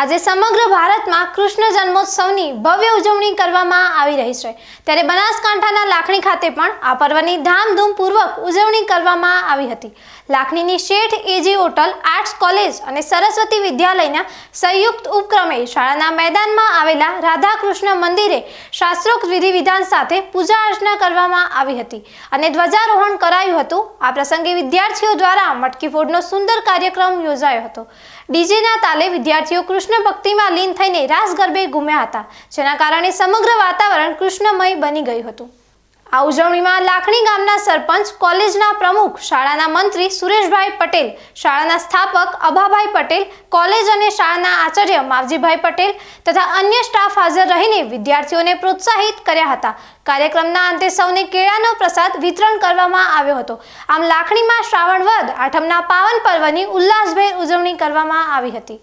આજે સમગ્ર ભારતમાં કૃષ્ણ જન્મોત્સવની ભવ્ય ઉજવણી કરવામાં આવી રહી છે. ત્યારે બનાસકાંઠાના લાખણી ખાતે પણ આ પર્વની ધામધૂમપૂર્વક ઉજવણી કરવામાં આવી હતી. લાખણીની શેઠ એજી હોટલ, આર્ટ્સ કોલેજ અને સરસ્વતી વિદ્યાલયના સંયુક્ત ઉપક્રમે શાળાના મેદાનમાં આવેલા રાધાકૃષ્ણ મંદિરે શાસ્ત્રોક્ત વિધિ વિધાન સાથે પૂજા અર્ચના કરવામાં આવી હતી અને ધ્વજારોહણ કરાયું હતું. આ પ્રસંગે વિદ્યાર્થીઓ દ્વારા મટકી ફોડનો સુંદર કાર્યક્રમ યોજાયો હતો. ડીજેના તાલે વિદ્યાર્થીઓ કૃષ્ણ ભક્તિમાં લીન થઈને રાસ ગરબે ઘૂમ્યા હતા, જેના કારણે સમગ્ર વાતાવરણ કૃષ્ણમય બની ગયું હતું. આ ઉજવણીમાં લાખણી ગામના સરપંચ, કોલેજના પ્રમુખ, શાળાના મંત્રી સુરેશભાઈ પટેલ, શાળાના સ્થાપક અભાભાઈ પટેલ, કોલેજ અને શાળાના આચાર્ય માવજીભાઈ પટેલ તથા અન્ય સ્ટાફ હાજર રહીને વિદ્યાર્થીઓને પ્રોત્સાહિત કર્યા હતા. કાર્યક્રમના અંતે સૌને કેળાનો પ્રસાદ વિતરણ કરવામાં આવ્યો હતો. આમ લાખણીમાં શ્રાવણ વદ, આઠમના પાવન પર્વની ઉલ્લાસભેર ઉજવણી કરવામાં આવી હતી.